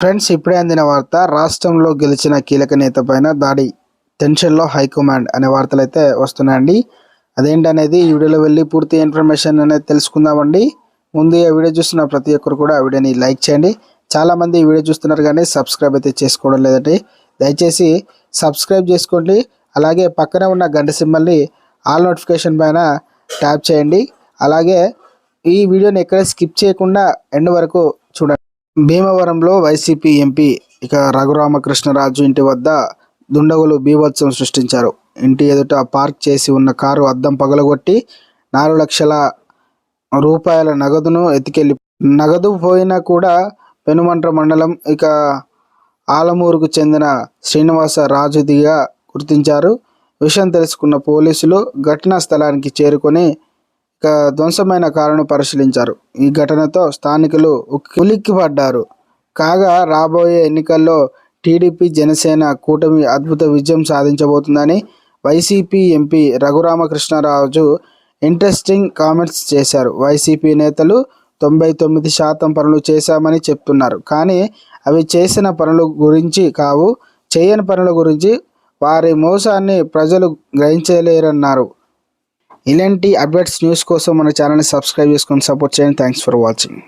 Friends ఇప్పుడే అందిన వార్త రాష్ట్రంలో గెలిచిన కీలక నేత పైన దాడి టెన్షన్లో హైకమాండ్ అనే వార్తలు అయితే వస్తున్నాయండి. అదేంటనేది ఈ వీడియోలో వెళ్ళి పూర్తి ఇన్ఫర్మేషన్ అనేది తెలుసుకుందామండి. ముందు ఈ వీడియో చూస్తున్న ప్రతి ఒక్కరు కూడా ఆ వీడియోని లైక్ చేయండి. చాలామంది ఈ వీడియో చూస్తున్నారు కానీ సబ్స్క్రైబ్ అయితే చేసుకోవడం లేదండి. దయచేసి సబ్స్క్రైబ్ చేసుకోండి. అలాగే పక్కనే ఉన్న గంట సింబల్ని ఆల్ నోటిఫికేషన్ పైన ట్యాప్ చేయండి. అలాగే ఈ వీడియోని ఎక్కడ స్కిప్ చేయకుండా ఎండ్ వరకు చూడండి. భీమవరంలో వైసీపీ ఎంపీ ఇక రఘురామకృష్ణరాజు ఇంటి వద్ద దుండగులు బీభత్సం సృష్టించారు. ఇంటి ఎదుట పార్క్ చేసి ఉన్న కారు అద్దం పగలగొట్టి నాలుగు లక్షల రూపాయల నగదును ఎత్తికెళ్ళి నగదు పోయినా కూడా పెనుమంట్ర మండలం ఇక ఆలమూరుకు చెందిన శ్రీనివాస రాజుదిగా గుర్తించారు. విషయం తెలుసుకున్న పోలీసులు ఘటనా స్థలానికి చేరుకొని ధ్వంసమైన కారును పరిశీలించారు. ఈ ఘటనతో స్థానికులు ఉలిక్కిపడ్డారు. కాగా రాబోయే ఎన్నికల్లో టీడీపీ జనసేన కూటమి అద్భుత విజయం సాధించబోతుందని YCP MP Raghurama Krishnaraju interesting comments చేశారు. వైసీపీ నేతలు తొంభై తొమ్మిది శాతం పనులు చేశామని చెప్తున్నారు. కానీ అవి చేసిన పనుల గురించి కావు చేయని పనుల గురించి వారి మోసాన్ని ప్రజలు గ్రహించలేరన్నారు. ఇలాంటి అప్డేట్స్ న్యూస్ కోసం మన ఛానల్ని సబ్స్క్రైబ్ చేసుకొని సపోర్ట్ చేయండి. Thanks for watching